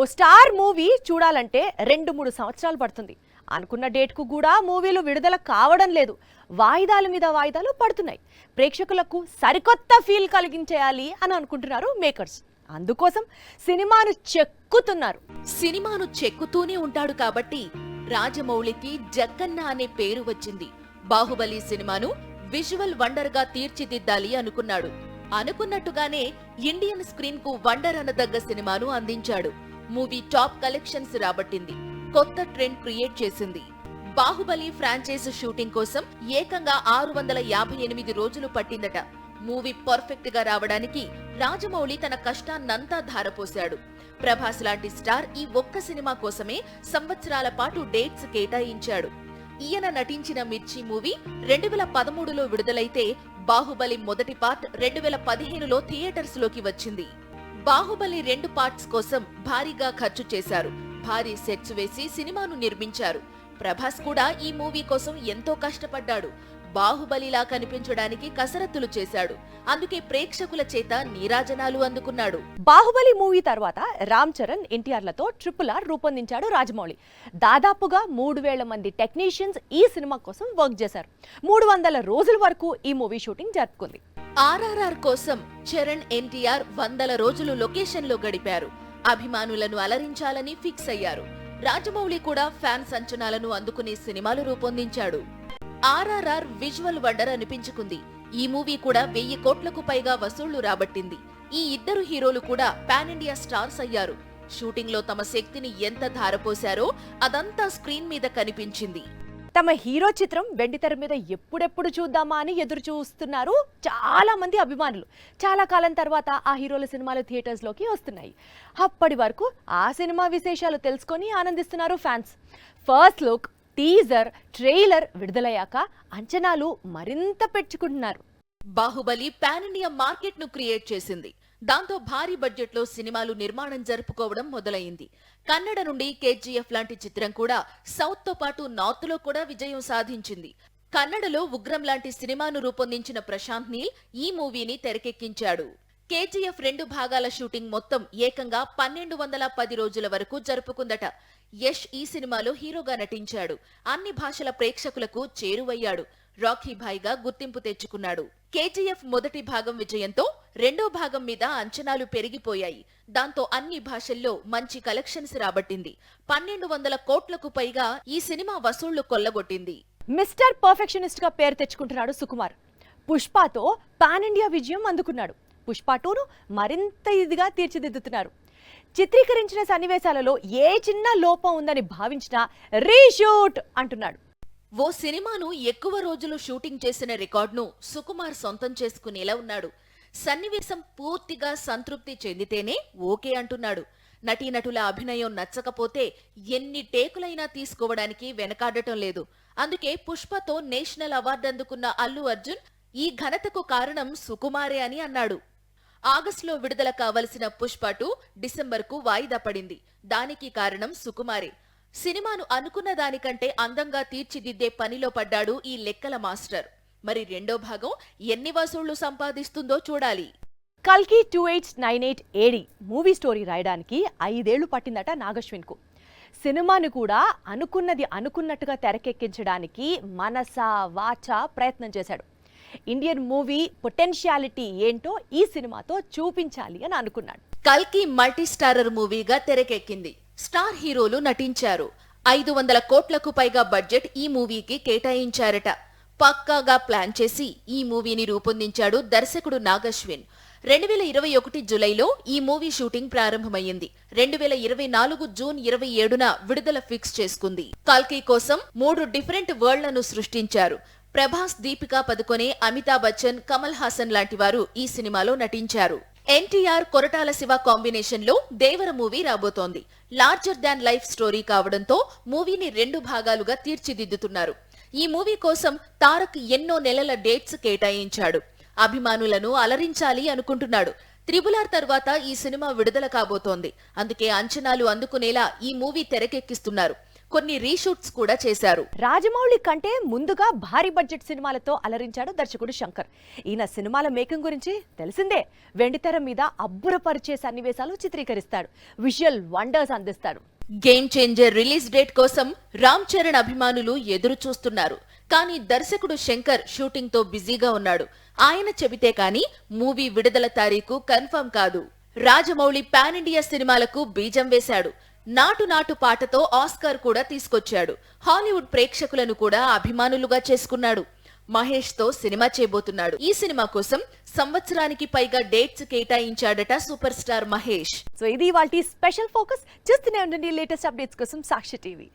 ఓ star movie చూడాలంటే రెండు మూడు సంవత్సరాలు పడుతుంది. అనుకున్న డేట్కు కూడా మూవీలు విడుదల కావడం లేదు. వాయిదాల మీద వాయిదాలు పడుతున్నాయి. ప్రేక్షకులకు సరికొత్త ఫీల్ కలిగించేయాలి అని అనుకుంటున్నారు మేకర్స్. అందుకోసం సినిమాను చెక్కుతున్నారు. సినిమాను చెక్కుతూనే ఉంటాడు కాబట్టి రాజమౌళికి జక్కన్న అనే పేరు వచ్చింది. బాహుబలి సినిమాను విజువల్ వండర్గా తీర్చిదిద్దాలి అనుకున్నాడు. అనుకున్నట్టుగానే ఇండియన్ స్క్రీన్కు వండర్ అనదగ్గ సినిమాను అందించాడు. మూవీ టాప్ కలెక్షన్స్ రాబట్టింది. కొత్త ట్రెండ్ క్రియేట్ చేసింది. బాహుబలి ఫ్రాంచైజ్ షూటింగ్ కోసం ఏకంగా ఆరు వందల యాభై ఎనిమిది రోజులు పట్టిందట. మూవీ పర్ఫెక్ట్గా రావడానికి రాజమౌళి తన కష్టాన్నంతా ధారపోశాడు. ప్రభాస్ లాంటి స్టార్ ఈ ఒక్క సినిమా కోసమే సంవత్సరాల పాటు డేట్స్ కేటాయించాడు. ఈయన నటించిన మిర్చి మూవీ రెండు వేల పదమూడులో విడుదలైతే బాహుబలి మొదటి పార్ట్ రెండు వేల పదిహేనులో థియేటర్స్లోకి వచ్చింది. బాహుబలి రెండు పార్ట్స్ కోసం భారీగా ఖర్చు చేశారు. భారీ సెట్స్ వేసి సినిమాను నిర్మించారు. ప్రభాస్ కూడా ఈ మూవీ కోసం ఎంతో కష్టపడ్డాడు. బాహుబలిలా కనిపించడానికి కసరత్తులు చేశాడు. అందుకే ప్రేక్షకుల చేత నీరాజనాలు అందుకున్నాడు. బాహుబలి మూవీ తర్వాత రామ్ చరణ్ ఎన్టీఆర్లతో ట్రిపుల్ ఆర్ రూపొందించాడు రాజమౌళి. దాదాపుగా మూడు వేల మంది టెక్నీషియన్స్ ఈ సినిమా కోసం వర్క్ చేశారు. మూడు వందల రోజుల వరకు ఈ మూవీ షూటింగ్ జరుపుకుంది. ఆర్ఆర్ఆర్ కోసం చరణ్ ఎన్టీఆర్ వందల రోజులు లొకేషన్లో గడిపారు. అభిమానులను అలరించాలని ఫిక్స్ అయ్యారు. రాజమౌళి కూడా ఫ్యాన్స్ అంచనాలను అందుకునే సినిమాలు రూపొందించాడు. ఆర్ఆర్ఆర్ విజువల్ వండర్ అనిపించుకుంది. ఈ మూవీ కూడా వెయ్యి కోట్లకు పైగా వసూళ్ళు రాబట్టింది. ఈ ఇద్దరు హీరోలు కూడా పాన్ ఇండియా స్టార్స్ అయ్యారు. షూటింగ్లో తమ శక్తిని ఎంత ధారపోశారో అదంతా స్క్రీన్ మీద కనిపించింది. తమ హీరో చిత్రం వెండితెర మీద ఎప్పుడెప్పుడు చూద్దామా అని ఎదురు చూస్తున్నారు చాలా మంది అభిమానులు. చాలా కాలం తర్వాత ఆ హీరోల సినిమాలు థియేటర్స్లోకి వస్తున్నాయి. అప్పటి వరకు ఆ సినిమా విశేషాలు తెలుసుకొని ఆనందిస్తున్నారు fans. First look teaser trailer విడుదలయ్యాక అంచనాలు మరింత పెంచుకుంటున్నారు. బాహుబలి పాన్ ఇండియా మార్కెట్ను క్రియేట్ చేసింది. దాంతో భారీ బడ్జెట్లో సినిమాలు నిర్మాణం జరుపుకోవడం మొదలైంది. కన్నడ నుండి కేజీఎఫ్ లాంటి చిత్రం కూడా సౌత్తో పాటు నార్త్లో కూడా విజయం సాధించింది. కన్నడలో ఉగ్రం లాంటి సినిమాను రూపొందించిన ప్రశాంత్ నీల్ ఈ మూవీని తెరకెక్కించాడు. కేజీఎఫ్ రెండు భాగాల షూటింగ్ మొత్తం ఏకంగా పన్నెండు వందల పది రోజుల వరకు జరుపుకుందట. యష్ ఈ సినిమాలో హీరోగా నటించాడు. అన్ని భాషల ప్రేక్షకులకు చేరువయ్యాడు. రాఖీ భాయ్గా గుర్తింపు తెచ్చుకున్నాడు. కేజీఎఫ్ మొదటి భాగం విజయంతో రెండో భాగం మీద అంచనాలు పెరిగిపోయాయి. దాంతో అన్ని భాషల్లో మంచి కలెక్షన్స్ రాబట్టింది. పన్నెండు వందల కోట్లకు పైగా ఈ సినిమా వసూళ్ళు కొల్లగొట్టింది. మిస్టర్ పర్ఫెక్షనిస్ట్గా పేరు తెచ్చుకుంటున్నాడు సుకుమార్. పుష్పతో పాన్ ఇండియా విజయం అందుకున్నాడు. పుష్ప టూను మరింత ఇదిగా తీర్చిదిద్దుతున్నారు. చిత్రీకరించిన సన్నివేశాలలో ఏ చిన్న లోపం ఉందని భావించినా రీషూట్ అంటున్నాడు. ఓ సినిమాను ఎక్కువ రోజులు షూటింగ్ చేసిన రికార్డును సుకుమార్ సొంతం చేసుకునేలా ఉన్నాడు. సన్నివేశం పూర్తిగా సంతృప్తి చెందితేనే ఓకే అంటున్నాడు. నటీనటుల అభినయం నచ్చకపోతే ఎన్ని టేకులైనా తీసుకోవడానికి వెనకాడటం లేదు. అందుకే పుష్పతో నేషనల్ అవార్డు అందుకున్న అల్లు అర్జున్ ఈ ఘనతకు కారణం సుకుమారే అని అన్నాడు. ఆగస్టులో విడుదల కావలసిన పుష్ప టూ డిసెంబర్కు వాయిదా పడింది. దానికి కారణం సుకుమారే. సినిమాను అనుకున్న దానికంటే అందంగా తీర్చిదిద్దే పనిలో పడ్డాడు ఈ లెక్కల మాస్టర్. మరి రెండో భాగం ఎన్ని వసూళ్ళు సంపాదిస్తుందో చూడాలి. కల్కి two eight nine eight AD movie story రాయడానికి ఐదేళ్ళు పట్టిందట నాగశ్విన్కు. సినిమాను కూడా అనుకున్నది అనుకున్నట్టుగా తెరకెక్కించడానికి మనస వాచ ప్రయత్నం చేశాడు. ఇండియన్ మూవీ పొటెన్షియాలిటీ ఏంటో ఈ సినిమాతో చూపించాలి అని అనుకున్నాడు. కల్కి మల్టీ స్టారర్ మూవీగా తెరకెక్కింది. స్టార్ హీరోలు నటించారు. ఐదు వందల కోట్లకు పైగా బడ్జెట్ ఈ మూవీకి కేటాయించారట. పక్కాగా ప్లాన్ చేసి ఈ మూవీని రూపొందించాడు దర్శకుడు నాగశ్విన్. రెండు వేల ఇరవై ఒకటి జులైలో ఈ మూవీ షూటింగ్ ప్రారంభమైంది రెండు వేల ఇరవై నాలుగు జూన్ ఇరవై ఏడున విడుదల ఫిక్స్ చేసుకుంది. కాల్కి కోసం మూడు డిఫరెంట్ వరల్డ్లను సృష్టించారు. ప్రభాస్ దీపికా పదుకొనే అమితాబ్ బచ్చన్ కమల్ హాసన్ లాంటి వారు ఈ సినిమాలో నటించారు. ఎన్టీఆర్ కొరటాల శివ కాంబినేషన్లో దేవర మూవీ రాబోతోంది. లార్జర్ దాన్ లైఫ్ స్టోరీ కావడంతో మూవీని రెండు భాగాలుగా తీర్చిదిద్దుతున్నారు. ఈ మూవీ కోసం తారక్ ఎన్నో నెలల డేట్స్ కేటాయించాడు. అభిమానులను అలరించాలి అనుకుంటున్నాడు. త్రిబులార్ తర్వాత ఈ సినిమా విడుదల కాబోతోంది. అందుకే అంచనాలు అందుకునేలా ఈ మూవీ తెరకెక్కిస్తున్నారు. కొన్ని రీషూట్స్ కూడా చేశారు. రాజమౌళి కంటే ముందుగా భారీ బడ్జెట్ సినిమాలతో అలరించాడు దర్శకుడు శంకర్. ఈయన సినిమాల మేకింగ్ గురించి తెలిసిందే. వెండితెర మీద అబ్బురపరిచే సన్నివేశాలు చిత్రీకరిస్తాడు. విజువల్ వండర్స్ అందిస్తాడు. గేమ్ చేంజర్ రిలీజ్ డేట్ కోసం రామ్ చరణ్ అభిమానులు ఎదురు చూస్తున్నారు. కానీ దర్శకుడు శంకర్ షూటింగ్తో బిజీగా ఉన్నాడు. ఆయన చెబితే కానీ మూవీ విడుదల తారీఖు కన్ఫర్మ్ కాదు. రాజమౌళి పాన్ ఇండియా సినిమాలకు బీజం వేశాడు. నాటు నాటు పాటతో ఆస్కార్ కూడా తీసుకొచ్చాడు. హాలీవుడ్ ప్రేక్షకులను కూడా అభిమానులుగా చేసుకున్నాడు. మహేష్తో సినిమా చేయబోతున్నాడు. ఈ సినిమా కోసం సంవత్సరానికి పైగా డేట్స్ కేటాయించాడట సూపర్ స్టార్ మహేష్. సో ఇది వాళ్ళ స్పెషల్ ఫోకస్. చూస్తూనే ఉండండి లేటెస్ట్ అప్డేట్స్ కోసం సాక్షి టీవీ.